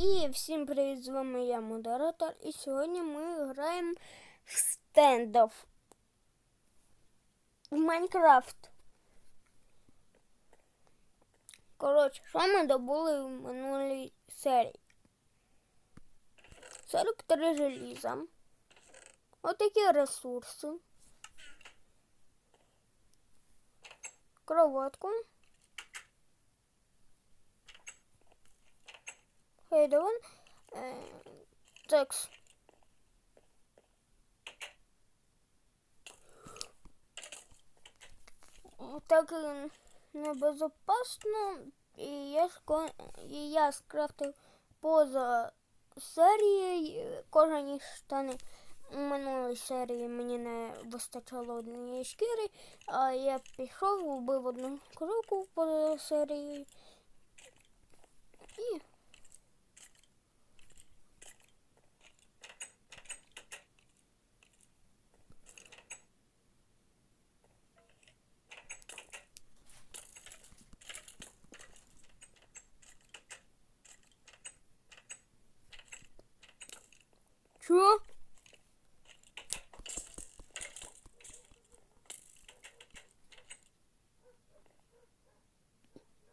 І всім привіт, з вами я модератор. І сьогодні ми граємо в стендов в Майнкрафт. Коротше, що ми добули в минулій серії? 43 желіза. Отакі ресурси. Кроватку. Хейдован. Е, Текс. Так е, небезопасно. І я, ско- і я скрафтив поза серією кожані штани. У минулій серії мені не вистачало однієї шкіри, а я пішов, вбив одну коровку поза серією. І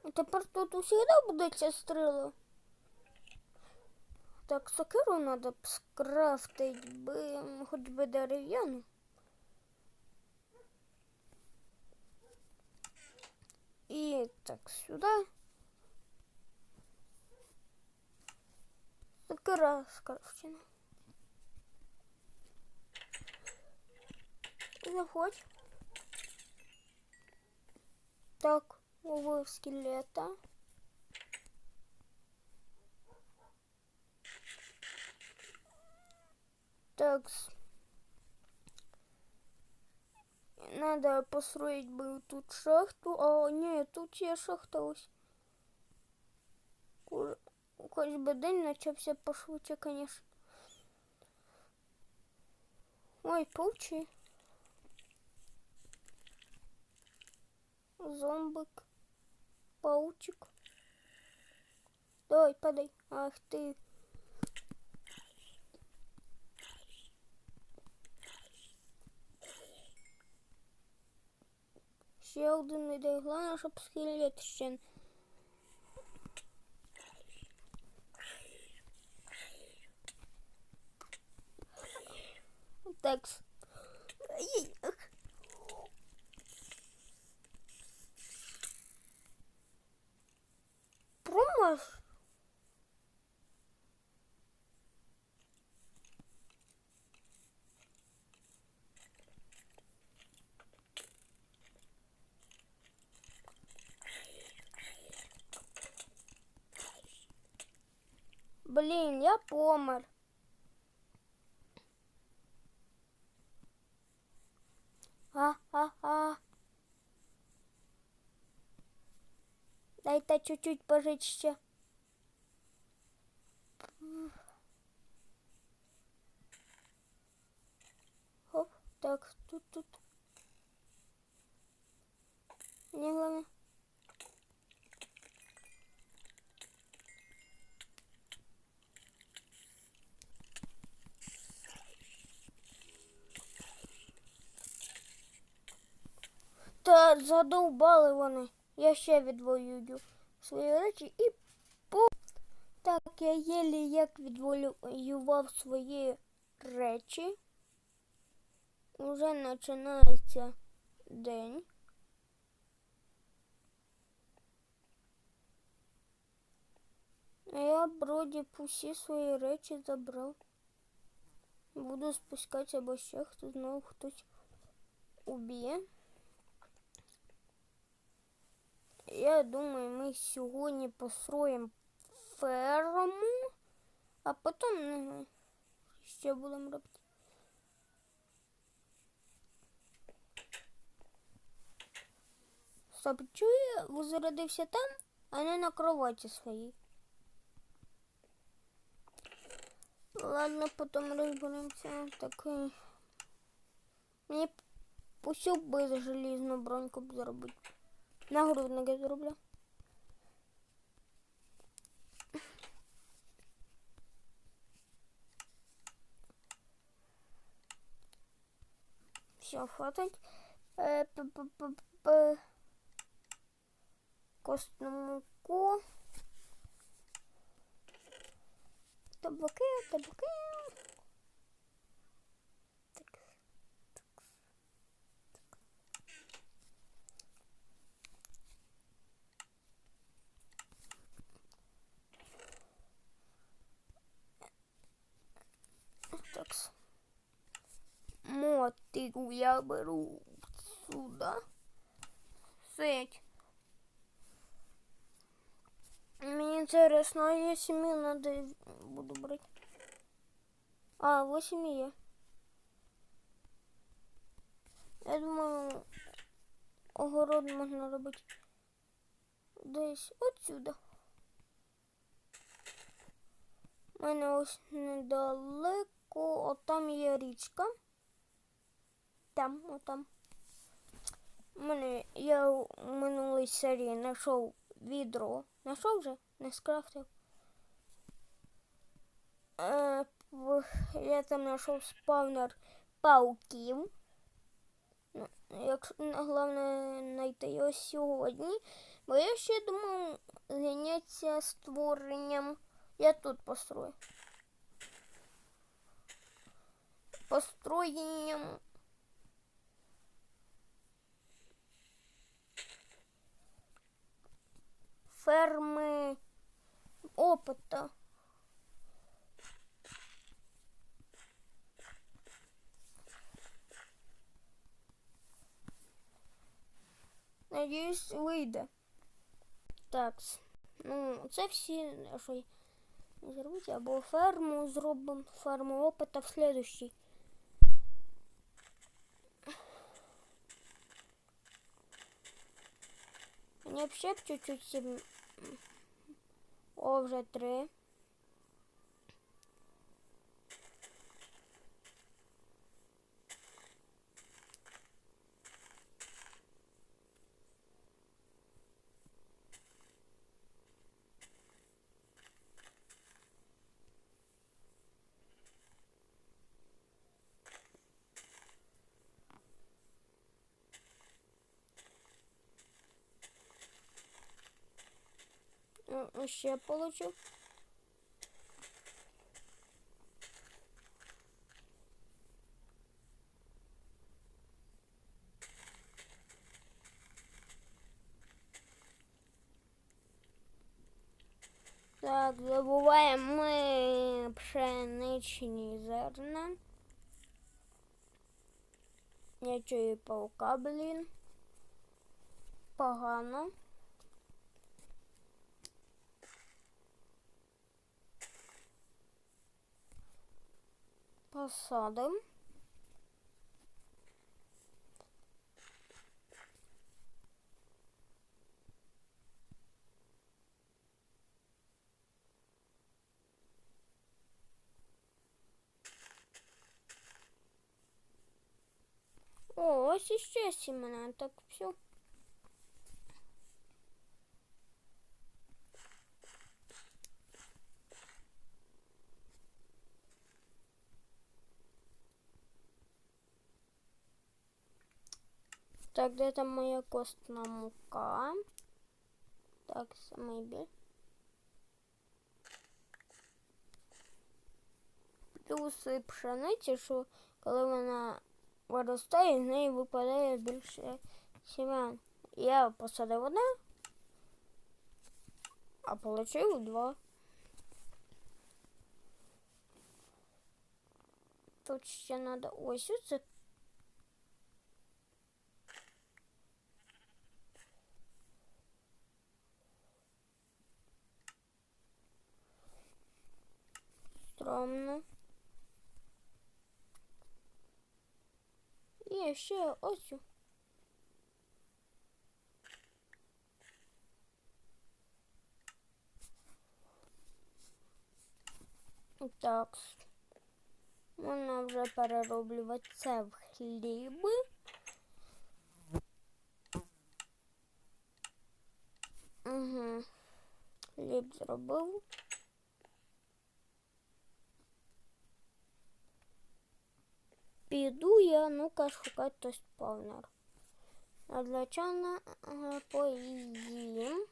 А Тепер тут усегда буде ця стріла. Так, сокиру надо скрафтить би, хоч би дерев'яну. І так, сюди. Сокира скрафчена. Заходь. Так, ловив скелета. Так. с- Надо построить бы тут шахту. А, нет, тут є шахта ось. Ур- Хоч би день начався пошвидше, конечно. Ой, паучі. Зомбик. Паучик. Давай, падай. Ах ти. Ще один іде. Головне, щоб скелет ще. Так. Помощь? Блин, я помер. А, а, а. Дайте чуть-чуть пожить ще. Хоп, так, тут, тут. Не главное. Та задовбали вони. Я ще відвоюю свої речі і по. Так, я єлі як відвоював свої речі. Уже починається день. А я вроді усі свої речі забрав. Буду спускатися, бо ще хто знову хтось уб'є. Я думаю, ми сьогодні построїмо ферму, а потім що будемо робити. Стоп, чую, зарядився там, а не на кроваті своїй. Ладно, потім розберемося. Так. Мені усю би желізну броньку б зробити нагрудники зроблю. Все, хватить. Е, э, п -п -п -п Костну муку. Табаки, табаки. Мотику я беру сюда. Сеть. Мне интересно, а я семью надо буду брать. А, 8 є. Я думаю, огород можна робити десь отсюда. У мене ось недалеко, отам є річка. Там, отам. У мене я у минулій серії знайшов відро. Знайшов вже? Не скрафтив. Е, я там знайшов спавнер пауків. Ну, Якщо головне знайти його сьогодні, бо я ще думав зайнятися створенням. Я тут построю. Построєнням ферми опыта. Надіюсь, вийде. Так, ну, це всі, що я не зробити, або ферму зробимо, ферму опита в следующий. Мені б ще б чуть-чуть сім... О, вже три. Е, Ще получу. Так, забуваємо ми пшеничні зерна. Я чую паука, блін. Погано. Посадим. О, іще сімена, так все. Так, де там моя костна мука? Так, самий біль. Плюси пшениці, що коли вона виростає, з неї випадає більше сім'ян. Я посадив одне, а получив два. Тут ще треба ось оце Стромно. І ще ось. цю. Так. Можна вже перероблювати це в хліби. Угу. Хліб зробив. Піду я, ну-ка, шукати спавнер. А для чого поїм?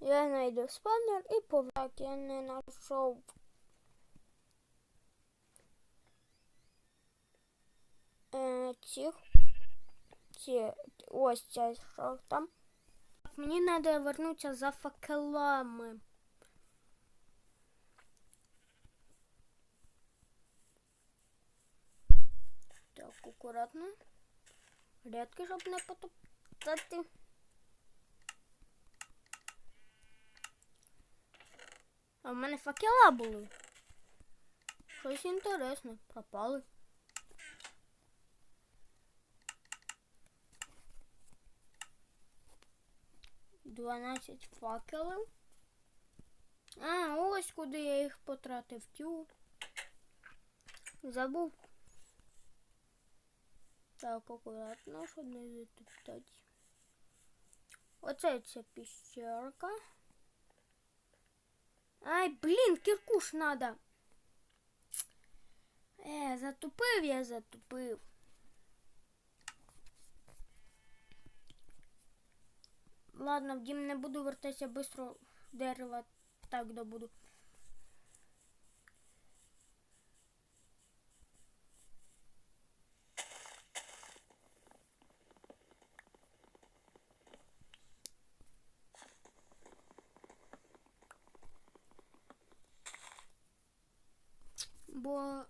Я знайду спавнер і повак я не знайшов. Е, цих ці, ось ця шахта. Мені треба вернутися за факелами. Так, акуратно. Рядки, щоб не потоптати. А в мене факела були. Щось інтересне. Пропали. Дванадцять факелів. А, ось куди я їх потратив. Тю. Забув. Так, акуратно, щоб не затоптати. Оце ця піщерка. Ай, блін, кіркуш надо. Е, затупив я, затупив. Ладно, в дім не буду вертатися быстро дерева так добуду. Бо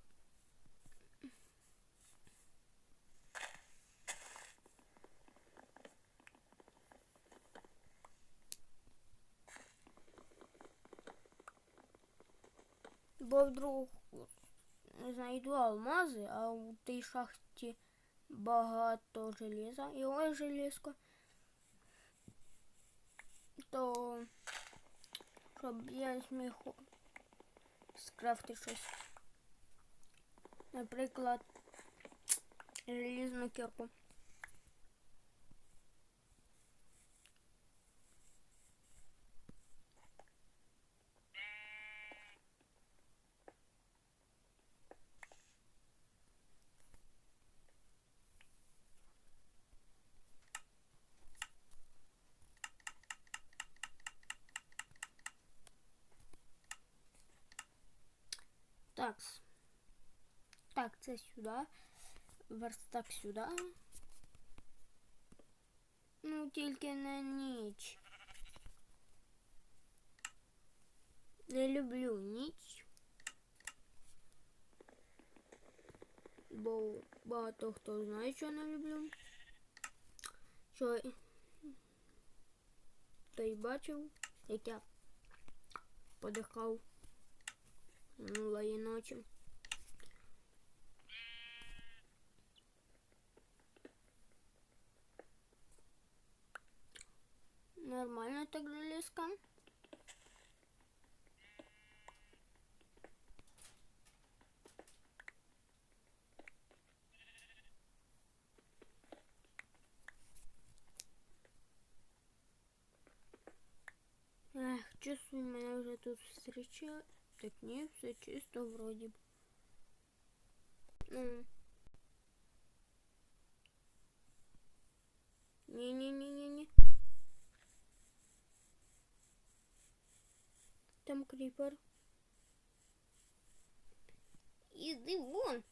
Бо вдруг знайду алмази, а у тій шахті багато желіза. І ось желізко. То щоб я зміг скрафти щось. Наприклад, желізну кірку. Так. Так, це сюди. Верстак сюди. Ну, тільки на ніч. Не люблю ніч. Бо багато хто знає, що не люблю. Що той бачив, як я подихав минулої ночі. Нормально так железка. Ех, чувствую, мене вже тут зустрічають. Так ні, все чисто вроді. б. Ну. Ні-ні-ні-ні-ні. Там крипер. Іди вон.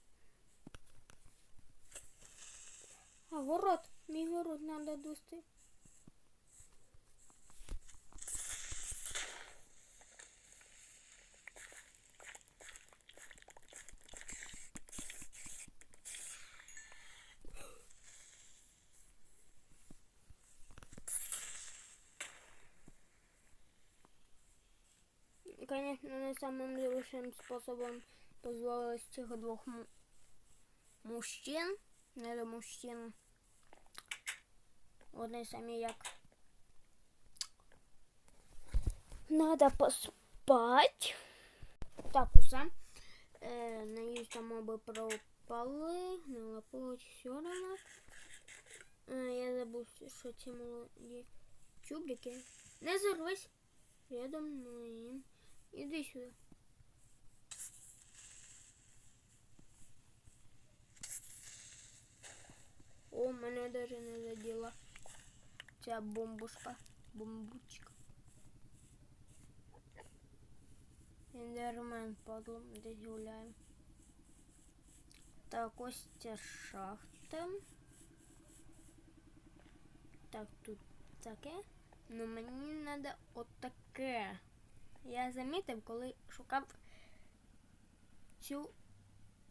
А город, мій город надо дости. Конечно, не самым лучшим способом позбавилась цих двох му- мужчин. Не мужчин. Вони самі як. Надо поспать. Так, усе. Е, надіюсь, там моби пропали. Не лапилось все нас. Е, я забув, що ці молоді чубрики. Не зарвись. Рядом моїм. Иди сюда. О, меня даже не задела. Тебя бомбушка. Бомбучка. Эндермен, падлом, здесь гуляем. Так, Костя шахты. Так, тут таке. Но мне надо вот такая. Я замітив, коли шукав цю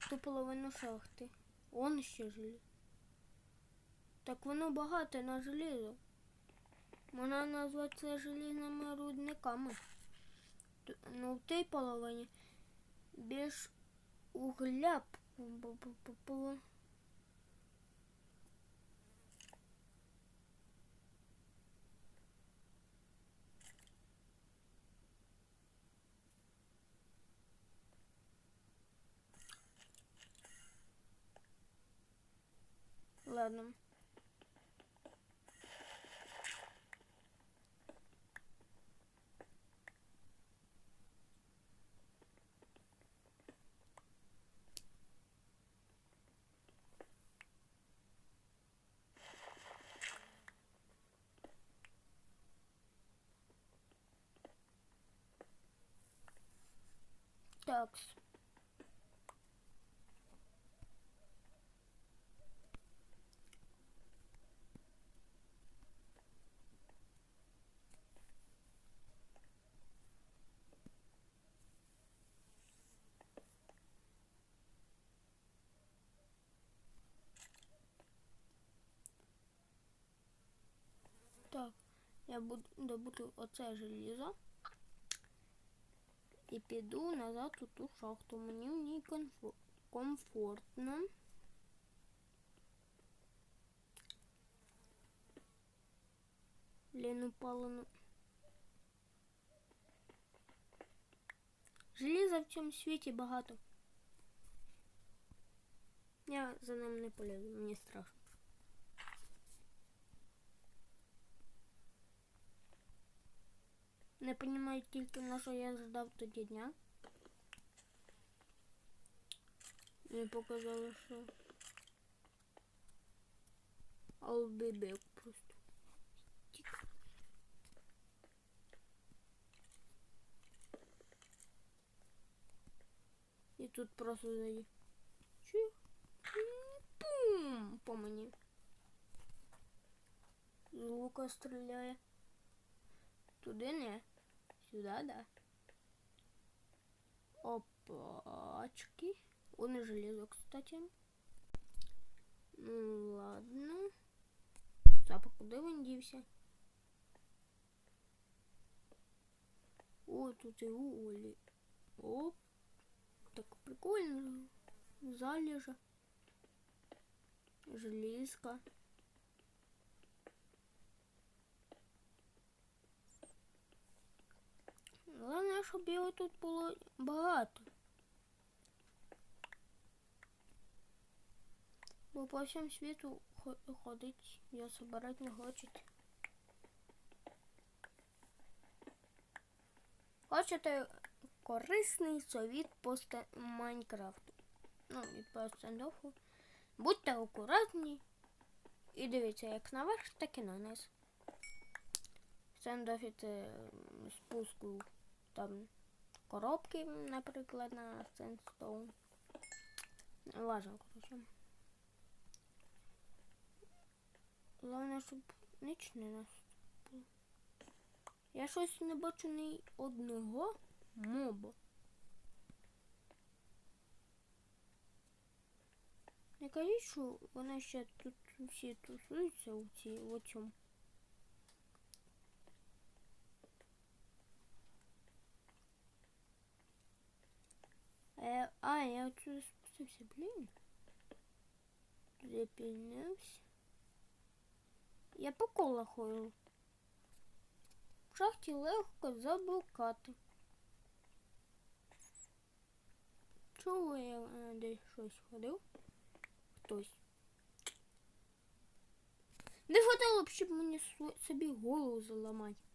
ту половину шахти. Он ще желізо. Так воно багато на желізо. Можна назвати це желізними рудниками. Ну, в тій половині більш угля. П- п- Так. Я буду добуду оце желізо. І піду назад у ту шахту. Мені в ній комфор- комфортно. Блін, упало на... Желіза в цьому світі багато. Я за ним не полізу, мені страшно. Не розумію тільки на що я ждав тоді дня. Мені показало, що I'll be back просто. І тут просто заї. Чих. Пум! По мені. З лука стріляє. Туди не. Сюда, да. Опачки. Он и железо, кстати. Ну ладно. Запах, куди він дівся? О, тут і уголі. Оп. Так прикольно. Залежа. Железка. Головне, щоб його тут було багато. Бо по всьому світу ходить, я собирати не хочуть. Хочете корисний совіт по Майнкрафту. Ну, і по стендофу. Будьте акуратні і дивіться як наверх, так і на низ. Це спуску там коробки, наприклад, на Sandstone. Важно, коротше. Головне, щоб ніч не наступило. Я щось не бачу ні одного моба. Не кажіть, що вони ще тут всі тусуються у у цьому. Е, а, я отсюда спустився, блін. Запінився. Я по колах ходив. В шахті легко заблукати. Чого я е, десь щось ходив? Хтось. Не хватало б, щоб мені собі голову заламати.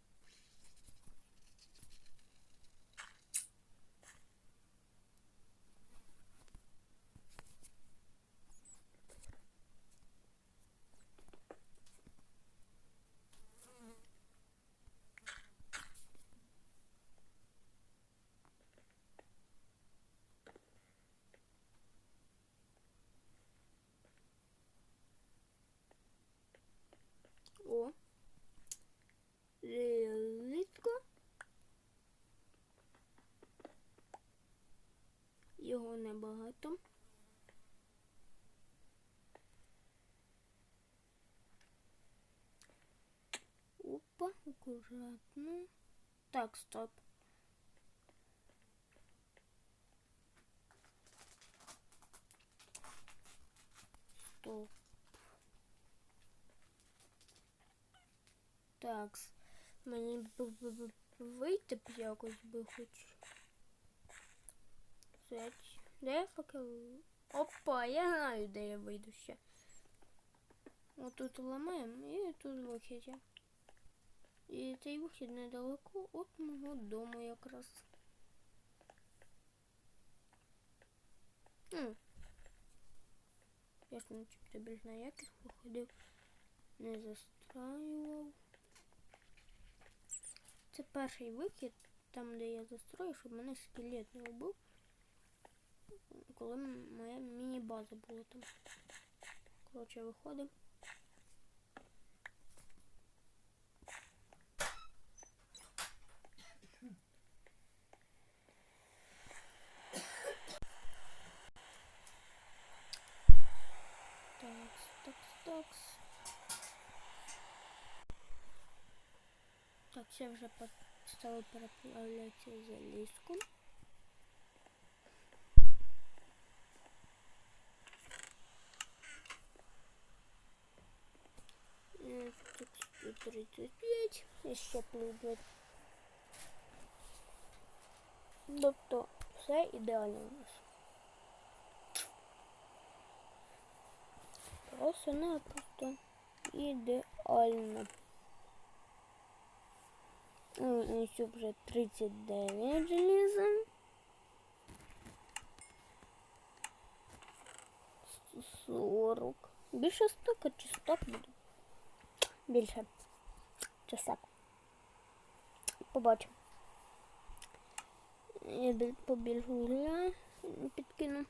Його небагато. Опа, акуратно. Так, стоп. Стоп. Так, мені б вийти б якось би хоч. Де я факел? Опа, я знаю, де я вийду ще. Отут ламаємо і тут вихід. І цей вихід недалеко від мого дому якраз. Я ж начебто більш на яких виходив. Не застраював. Це перший вихід, там де я застрою, щоб мене скелет не вбив. Коли моя міні-база була там. Коротше, виходимо. Такс, такс, такс. Так, вже стало переплавлятися залізку. Е, Тут 135, і ще плюс Тобто все ідеально у нас. Просто-напросто ідеально. Ну, і ще вже 39 желіза. 40. Більше стока чи сток буде? Більше. Чи сток. Побачимо. Я біль- побільше вугля підкину.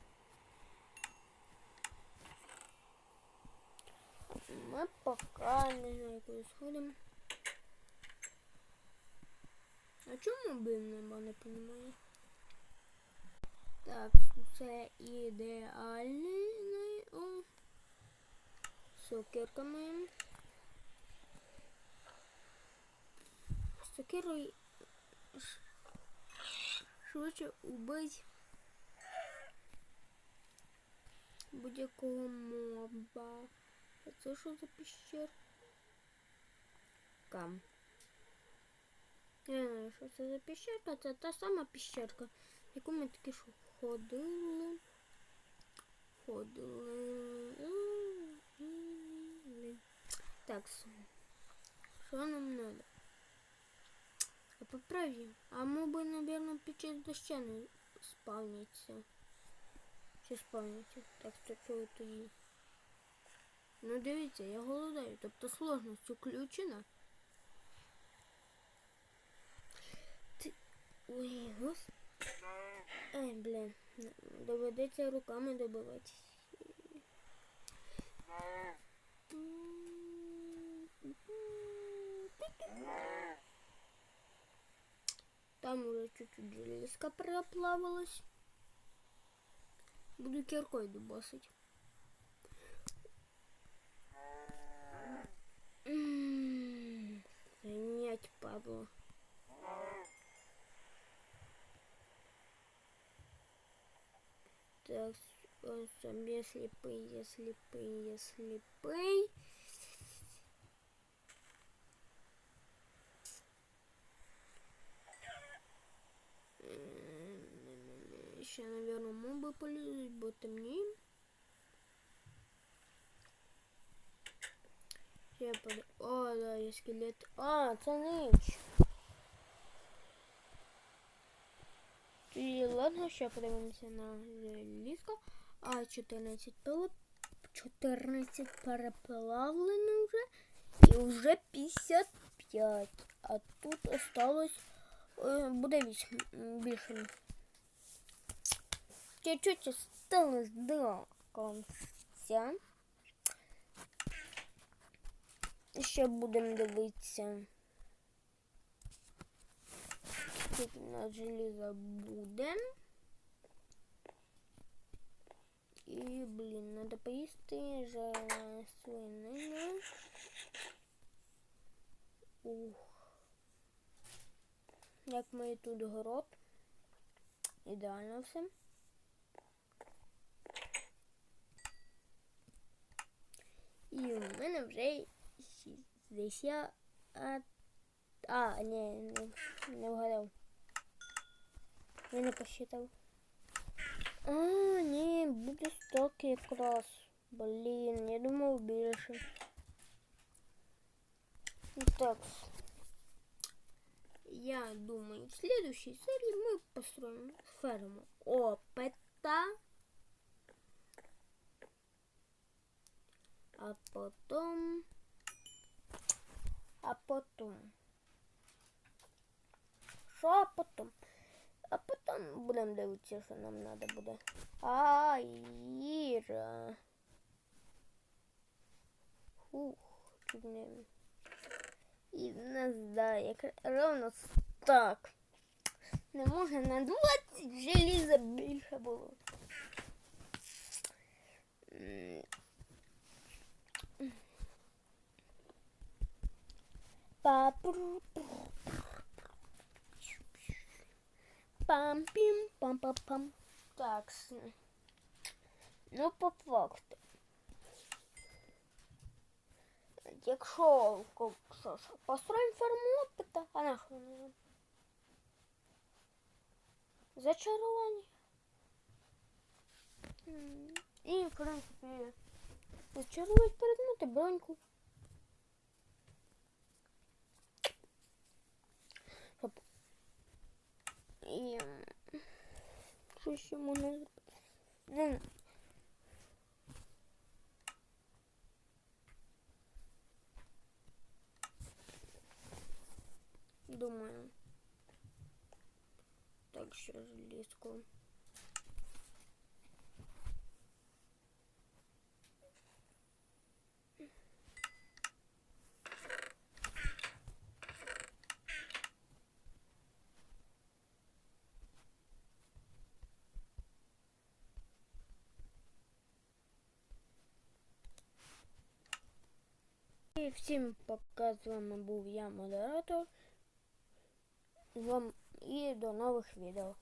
Ми пока не знаю, куди сходимо. А чому бим нема, не розумію? Так, це ідеальний. О. Сокирка моя. З швидше убить будь-якого моба. А це що за піщерка? Я знаю, що це за піщерка. Це та сама піщерка, яку ми таки що ходили. Ходили. Так, що нам надо? А поправі. А моби, наверное, під час доща не спавняться. Чи спавняться? Так, то чого тоді? Ну дивіться, я голодаю, тобто сложність включена. Ой, гос... Ай, блін. Доведеться руками добивати. Там уже чуть-чуть железка проплавалась. Буду киркой дубасить. Занять падло. Так, он сам я слепый, я слепый, я слепый. Еще, наверное, мобы полезут, бо темнее. Я под... О, да, є скелет. А, це ніч. Ладно, ще подивимося на ліску. А 14 пило... 14 переплавлено вже. І вже 55. А тут осталось... е, Буде 8 більше. Чуть-чуть осталось до конця. Ще будемо дивитися. Тут у нас желізо буде. І, блін, треба поїсти свинину. Ух. Як має тут город. Ідеально все. І у мене вже 60. А, ні, не, не вгадав. Я не посчитав. А, ні, буде сток якраз. Блін, я думав більше. Ну Так. Я думаю, в следующей серии мы построим ферму опыта. А потом... А потом... Що а потом? А потом будемо дивитися, що нам треба буде. А, Іра. Ух, чуть не... І нас, да, як ровно так. Не може на 20 желіза більше було. М. Па-пру. Пам-пім, пам-пам-пам. Так. с- Ну, по факту. Якщо ко- що ж, построїмо ферму опита, а нахуй не нам? Зачарування. М, І, в принципі, зачарувати предмети, броньку. І... Що ще можна зробити? Думаю. Так, ще желізку. І всім пока з вами був я, модератор. Вам і до нових відео.